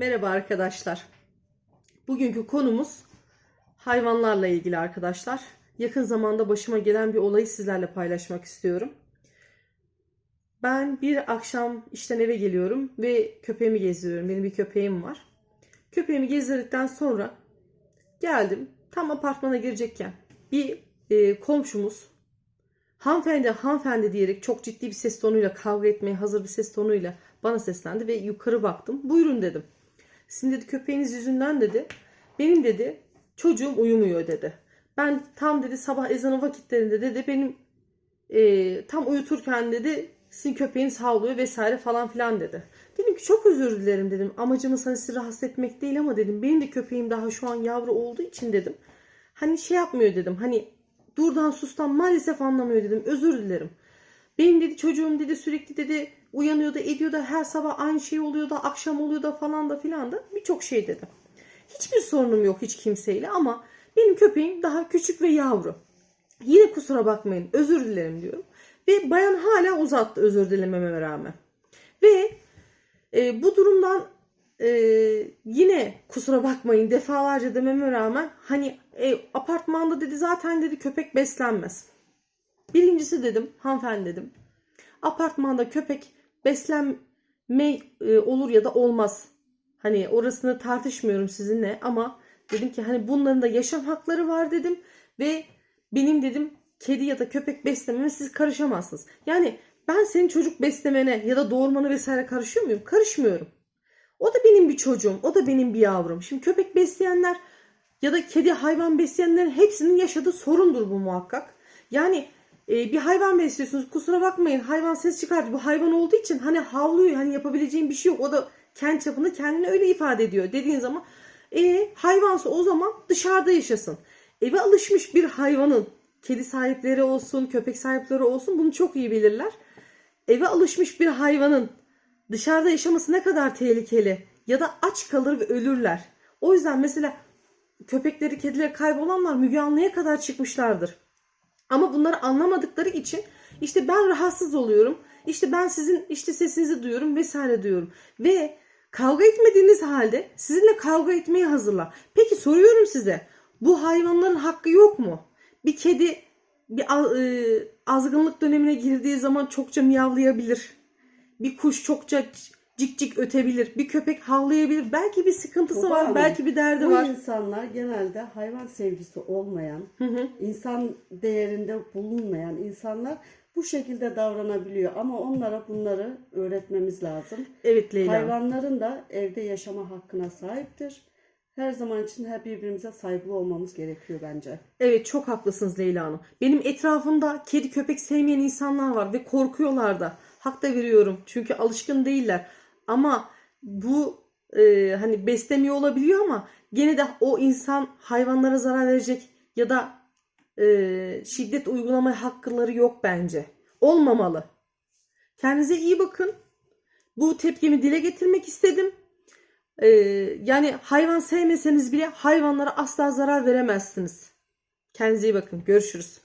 Merhaba arkadaşlar. Bugünkü konumuz hayvanlarla ilgili arkadaşlar. Yakın zamanda başıma gelen bir olayı sizlerle paylaşmak istiyorum. Ben bir akşam işten eve geliyorum ve köpeğimi gezdiriyorum. Benim bir köpeğim var. Köpeğimi gezdirdikten sonra geldim. Tam apartmana girecekken bir e, komşumuz hanımefendi hanımefendi diyerek çok ciddi bir ses tonuyla kavga etmeye hazır bir ses tonuyla bana seslendi ve yukarı baktım. Buyurun dedim. Sizin dedi köpeğiniz yüzünden dedi. Benim dedi çocuğum uyumuyor dedi. Ben tam dedi sabah ezanı vakitlerinde dedi benim e, tam uyuturken dedi sizin köpeğiniz havlıyor vesaire falan filan dedi. Dedim ki çok özür dilerim dedim. Amacımız hani sizi rahatsız etmek değil ama dedim benim de köpeğim daha şu an yavru olduğu için dedim. Hani şey yapmıyor dedim. Hani durdan sustan maalesef anlamıyor dedim. Özür dilerim. Benim dedi çocuğum dedi sürekli dedi uyanıyor da ediyor da her sabah aynı şey oluyor da akşam oluyor da falan da filan da birçok şey dedi. Hiçbir sorunum yok hiç kimseyle ama benim köpeğim daha küçük ve yavru. Yine kusura bakmayın özür dilerim diyorum. Ve bayan hala uzattı özür dilememe rağmen. Ve e, bu durumdan e, yine kusura bakmayın defalarca dememe rağmen hani e, apartmanda dedi zaten dedi köpek beslenmez. Birincisi dedim hanımefendi dedim. Apartmanda köpek beslenme e, olur ya da olmaz. Hani orasını tartışmıyorum sizinle ama dedim ki hani bunların da yaşam hakları var dedim ve benim dedim kedi ya da köpek beslememe siz karışamazsınız. Yani ben senin çocuk beslemene ya da doğurmana vesaire karışıyor muyum? Karışmıyorum. O da benim bir çocuğum. O da benim bir yavrum. Şimdi köpek besleyenler ya da kedi hayvan besleyenlerin hepsinin yaşadığı sorundur bu muhakkak. Yani e, bir hayvan besliyorsunuz. Kusura bakmayın hayvan ses çıkartıyor. Bu hayvan olduğu için hani havlıyor. Hani yapabileceğim bir şey yok. O da kendi çapında kendini öyle ifade ediyor dediğin zaman e, hayvansa o zaman dışarıda yaşasın. Eve alışmış bir hayvanın kedi sahipleri olsun, köpek sahipleri olsun bunu çok iyi bilirler. Eve alışmış bir hayvanın dışarıda yaşaması ne kadar tehlikeli ya da aç kalır ve ölürler. O yüzden mesela köpekleri, kedileri kaybolanlar Müge Anlı'ya kadar çıkmışlardır. Ama bunları anlamadıkları için işte ben rahatsız oluyorum. İşte ben sizin işte sesinizi duyuyorum vesaire diyorum. Ve kavga etmediğiniz halde sizinle kavga etmeye hazırlar. Peki soruyorum size. Bu hayvanların hakkı yok mu? Bir kedi bir e, azgınlık dönemine girdiği zaman çokça miyavlayabilir. Bir kuş çokça cik cik ötebilir. Bir köpek havlayabilir. Belki bir sıkıntısı Tuba var. Hanım, Belki bir derdi Bu var. insanlar genelde hayvan sevgisi olmayan, Hı hı. insan değerinde bulunmayan insanlar bu şekilde davranabiliyor. Ama onlara bunları öğretmemiz lazım. Evet Leyla. Hayvanların da evde yaşama hakkına sahiptir. Her zaman için her birbirimize saygılı olmamız gerekiyor bence. Evet çok haklısınız Leyla Hanım. Benim etrafımda kedi köpek sevmeyen insanlar var ve korkuyorlar da. Hak da veriyorum çünkü alışkın değiller. Ama bu e, hani beslemiyor olabiliyor ama gene de o insan hayvanlara zarar verecek ya da e, şiddet uygulamaya hakkları yok bence. Olmamalı. Kendinize iyi bakın. Bu tepkimi dile getirmek istedim. E, yani hayvan sevmeseniz bile hayvanlara asla zarar veremezsiniz. Kendinize iyi bakın. Görüşürüz.